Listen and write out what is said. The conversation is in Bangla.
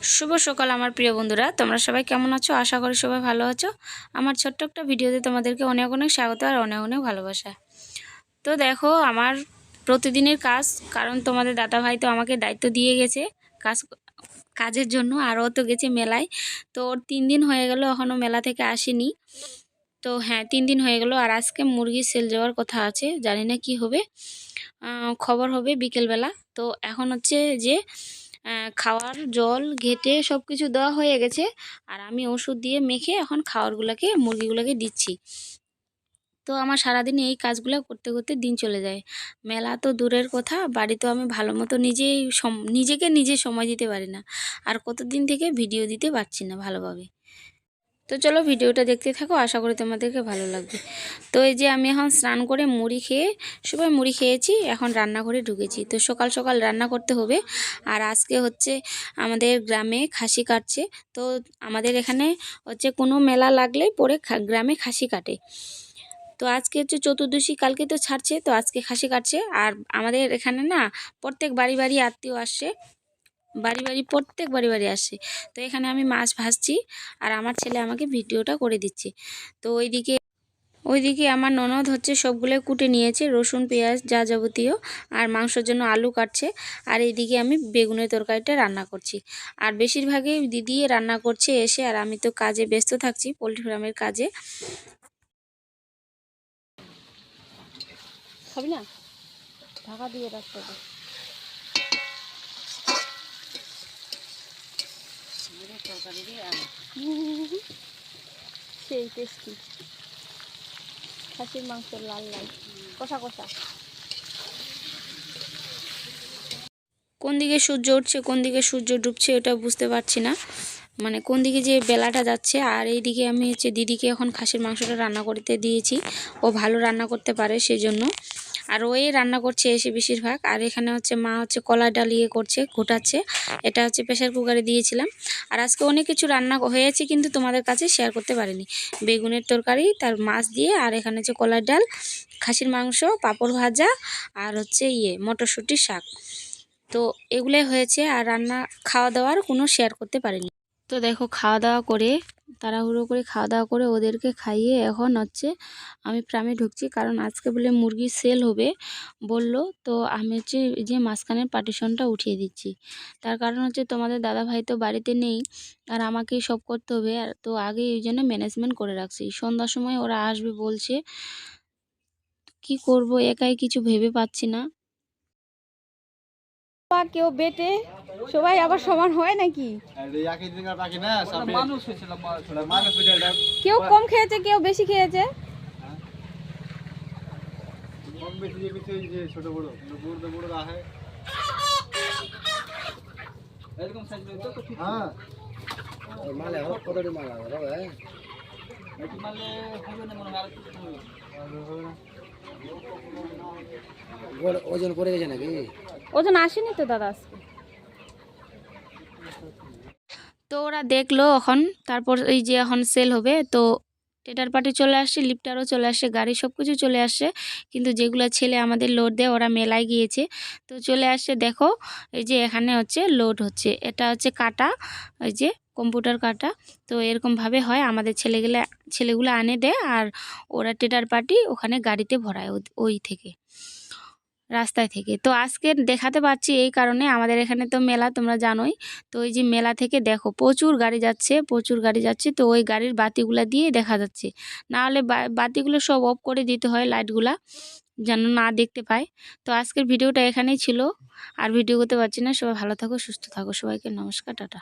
শুভ সকাল আমার প্রিয় বন্ধুরা। তোমরা সবাই কেমন আছো? আশা করি সবাই ভালো আছো। আমার ছোট্ট একটা ভিডিওতে তোমাদেরকে অনেক অনেক স্বাগত আর অনেক অনেক ভালোবাসা। তো দেখো, আমার প্রতিদিনের কাজ, কারণ তোমাদের দাদা ভাই তো আমাকে দায়িত্ব দিয়ে গেছে কাজ, কাজের জন্য, আর ও তো গেছে মেলায়। তো ওর তিন দিন হয়ে গেল এখনও মেলা থেকে আসেনি। তো হ্যাঁ তিন দিন হয়ে গেল, আর আজকে মুরগি সেল যাওয়ার কথা আছে, জানি না কি হবে। খবর হবে বিকেলবেলা। তো এখন হচ্ছে যে খাওয়ার জল, ঘেটে সব কিছু দেওয়া হয়ে গেছে। আর আমি ওষুধ দিয়ে মেখে এখন খাওয়ারগুলোকে, মুরগিগুলোকে দিচ্ছি। তো আমার সারাদিন এই কাজগুলো করতে করতে দিন চলে যায়। মেলা তো দূরের কথা, বাড়ি তো আমি ভালো মতো নিজেই নিজেকে নিজে সময় দিতে পারি না। আর কতদিন থেকে ভিডিও দিতে পারছি না ভালোভাবে। তো চলো ভিডিওটা দেখতে থাকো, আশা করি তোমাদেরকে ভালো লাগবে। তো এই যে আমি এখন স্নান করে মুড়ি খেয়ে, সবাই মুড়ি খেয়েছি, এখন রান্নাঘরে ঢুকেছি। তো সকাল সকাল রান্না করতে হবে, আর আজকে হচ্ছে আমাদের গ্রামে খাসি কাটছে। তো আমাদের এখানে হচ্ছে কোনো মেলা লাগলেই পরে গ্রামে খাসি কাটে। তো আজকে হচ্ছে চতুর্দশী, কালকে তো ছাড়ছে, তো আজকে খাসি কাটছে। আর আমাদের এখানে না, প্রত্যেক বাড়ি বাড়ি আত্মীয় আসছে বাড়ি বাড়ি, প্রত্যেক বাড়ি বাড়ি আসে। তো এখানে আমি মাছ ভাজছি আর আমার ছেলে আমাকে ভিডিওটা করে দিচ্ছে। তো ওইদিকে ওইদিকে আমার ননদ হচ্ছে সবগুলো কুটে নিয়েছে, রসুন, পেঁয়াজ, যা যাবতীয় আর মাংসের জন্য আলু কাটছে। আর এইদিকে আমি বেগুনের তরকারিটা রান্না করছি। আর বেশিরভাগই দিদি রান্না করছে এসে আর আমি তো কাজে ব্যস্ত থাকছি, পোলট্রি ফার্মের কাজে। খাবি না? ঢাকা দিয়ে রাখতে হবে। সেই টেস্টি খাসির মাংস লাল লাল। কষা কষা। কোন দিকে সূর্য উঠছে, কোন দিকে সূর্য ডুবছে, ওটা বুঝতে পারছি না। মানে কোন দিকে যে বেলাটা যাচ্ছে, আর এইদিকে আমি হচ্ছে দিদিকে এখন খাসির মাংসটা রান্না করতে দিয়েছি। ও ভালো রান্না করতে পারে সেই জন্য আর ওই রান্না করছে এসে বেশিরভাগ। আর এখানে হচ্ছে মা হচ্ছে কলা ডালিয়ে করছে, ঘোটাচ্ছে। এটা হচ্ছে প্রেশার কুকারে দিয়েছিলাম। আর আজকে অনেক কিছু রান্না হয়েছে কিন্তু তোমাদের কাছে শেয়ার করতে পারিনি। বেগুনের তরকারি, তার মাছ দিয়ে, আর এখানে হচ্ছে কলার ডাল, খাসির মাংস, পাঁপড় ভাজা, আর হচ্ছে ইয়ে মটরশুঁটির শাক। তো এগুলোই হয়েছে, আর রান্না খাওয়া দাওয়ার কোনো শেয়ার করতে পারিনি। তো দেখো খাওয়া দাওয়া করে, তাড়াহুড়ো করে খাওয়া দাওয়া করে ওদেরকে খাইয়ে এখন হচ্ছে আমি প্রামে ঢুকছি। কারণ আজকে বলে মুরগি সেল হবে বলল, তো আমি হচ্ছে যে মাঝখানের পার্টিশনটা উঠিয়ে দিচ্ছি। তার কারণ হচ্ছে তোমাদের দাদা ভাই তো বাড়িতে নেই, আর আমাকেই সব করতে হবে। আর তো আগে এই জন্য ম্যানেজমেন্ট করে রাখছি। সন্ধ্যার সময় ওরা আসবে বলছে, কি করব একাই কিছু ভেবে পাচ্ছি না। বা কেউ বেটে সবাই আবার সমান হয় নাকি? কেউ কম খেয়েছে কেউ বেশি খেয়েছে? এরকম সাইজ তো হ্যাঁ। মালে হবে কতটি মাল হবে ওজন করে গেছে নাকি? ওজন আসেনি তো দাদা আজকে। তো ওরা দেখল এখন তারপর এই যে এখন সেল হবে তো টেটার পার্টি চলে আসছে লিফটারও চলে আসছে গাড়ি সব কিছু চলে আসছে কিন্তু যেগুলো ছেলে আমাদের লোড দেয় ওরা মেলায় গিয়েছে। তো চলে আসছে দেখো এই যে এখানে হচ্ছে লোড হচ্ছে এটা হচ্ছে কাটা ওই যে কম্পিউটার কাটা। তো এরকমভাবে হয়, আমাদের ছেলেগুলো ছেলেগুলো আনে দেয় আর ওরা টেটার পার্টি ওখানে গাড়িতে ভরায় ওই থেকে, রাস্তায় থেকে। তো আজকে দেখাতে পাচ্ছি এই কারণে, আমাদের এখানে তো মেলা, তোমরা জানোই। তো ওই যে মেলা থেকে দেখো, প্রচুর গাড়ি যাচ্ছে, প্রচুর গাড়ি যাচ্ছে। তো ওই গাড়ির বাতিগুলা দিয়ে দেখা যাচ্ছে। না হলে বাতিগুলো সব অফ করে দিতে হয় লাইটগুলা, যেন না দেখতে পায়। তো আজকের ভিডিওটা এখানেই ছিল। আর ভিডিও করতে পারছি না, সবাই ভালো থাকো, সুস্থ থাকো, সবাইকে নমস্কার, টাটা।